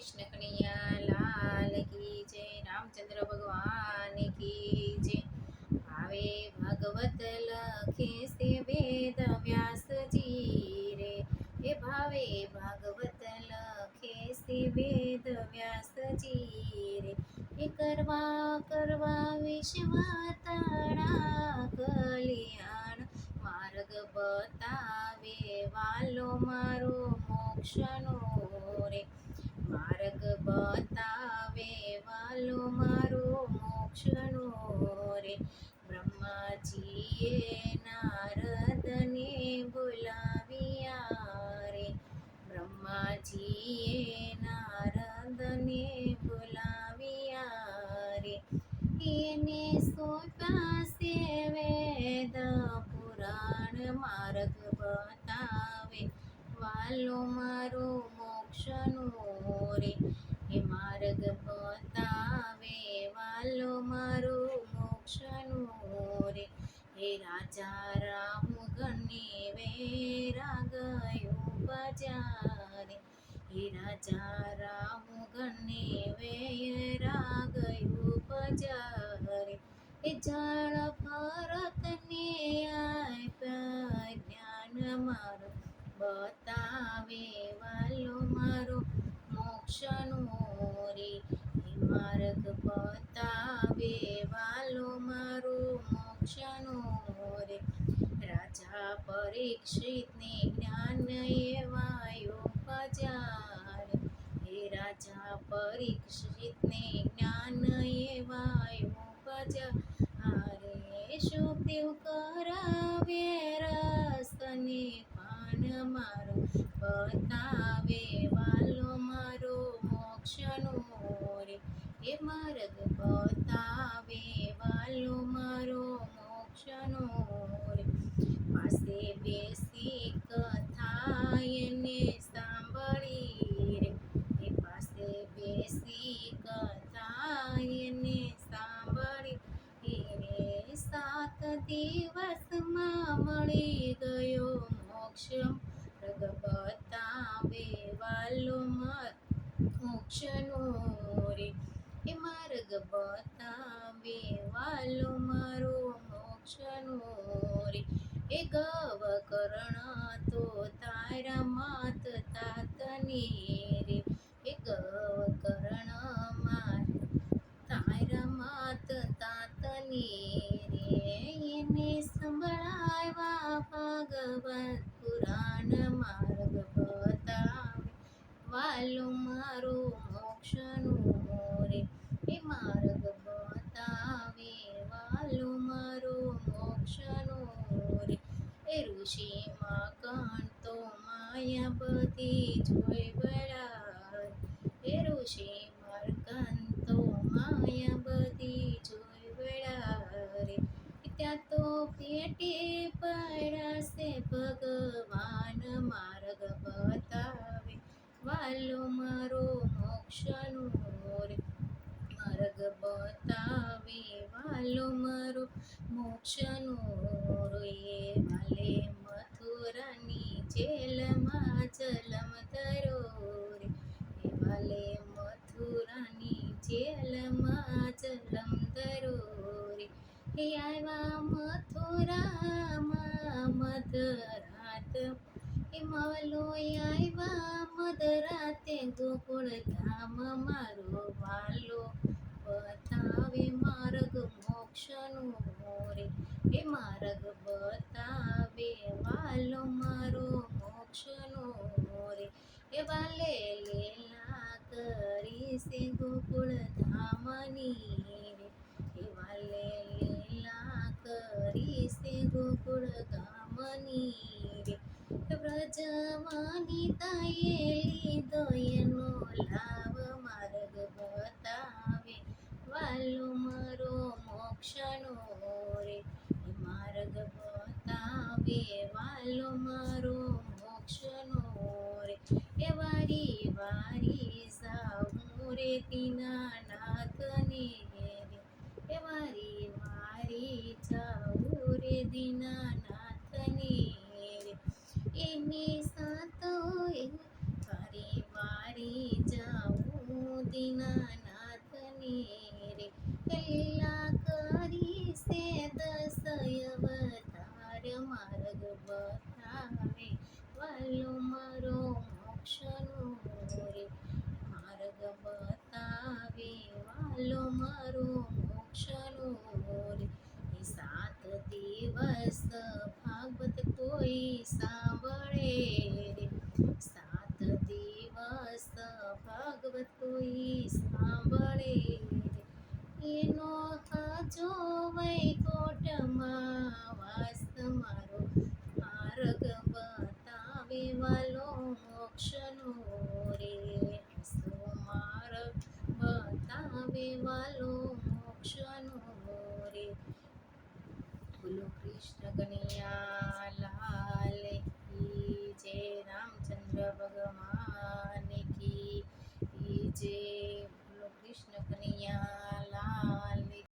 કૃષ્ણ કનૈયા, લાલ કી જય, રામચંદ્ર ભગવાન કી જય. આવે ભાગવત લખે સે વેદ વ્યાસજી રે. એ ભાવે ભાગવત લખે સે વેદ વ્યાસજી રે. એ કરવા કરવા વિશ્વ તાણા કલ્યાણ માર્ગ બતાવે વાલો મારો મોક્ષનો બ્રહ્માજીએ નારદને બોલાવ્યા રે બ્રહ્માજીએ નારદને બોલાવ્યા એને સોંપ્યા સે વેદ પુરાણ માર્ગ બતાવે. વાલો મારો મોક્ષનો રે એ માર્ગ બતાવે. વાલો મારો મોક્ષનો રે હે રાજા રામ ગણે વેરા ગયો બજારે. હે રાજા રામ ગણે વેરા ગયો બજારે. એ જાણ ભરતને આપ્યા જ્ઞાન મારો. બતાવે વાલો મારો મોક્ષનો રે માર્ગ બતાવે વાલો મારો રાજા પરીક્ષિતને જ્ઞાન એવાયો પજાર હે રાજા પરીક્ષિતને જ્ઞાન એવાયો બજાર શુભદેવ કરાવે રસ્તને પાન મારો બતાવે બતાવે વાલો મોક્ષનો રે એ માર્ગ બતાવે વાલો મારો મોક્ષનો રે એ ગવ કરણ તો તારા માત તાતની રે એ ગવ કરણ માર તારા માત તાતની રે એને સંભળાવા ભાગવત પુરાણ માર્ગ વાલો મારો મોક્ષનો રે એ માર્ગ બતાવે. વાલો મારો મોક્ષનો રે એ ઋષિમાં કંતો માયા બધી જોઈ મોક્ષનો રે વાલે મથુરાની જેલમાં જલમ ધરો રે. વાલે મથુરાની જેલમાં જલમ ધરો રે. હે આવ્યા મથુરામાં મધરાત. હે માવલો આવ્યા મધરાતે ગોકુળ ધામ મારો વાલો. બતાવે માર્ગ મોક્ષનો મોરે એ માર્ગ બતાવે, વાલો મારો મોક્ષનો મોરે એ વાલે લીલા કરી સે ગોકુળ ધામની રે, એ વાલે લીલા કરી સે ગોકુળ ધામની રે વ્રજવાની લીધો એનો લાભ માર્ગ બતાવે, વાલો મારો રે માર્ગ બતાવે વાલો મારો મોક્ષનો રે એ વારી વારી સાવું રે તીના નાથને રે એ વારી વારી જાવું રે દીનાનાથને રે એની કોઈ સાંભળે એનો એનો હાજો વૈકોટમાં વાસ મારો. માર્ગ બતાવે વાલો મોક્ષનો રે. હસો માર્ગ બતાવે વાલો મોક્ષનો રે. બોલો કૃષ્ણ કનૈયા. રામચંદ્ર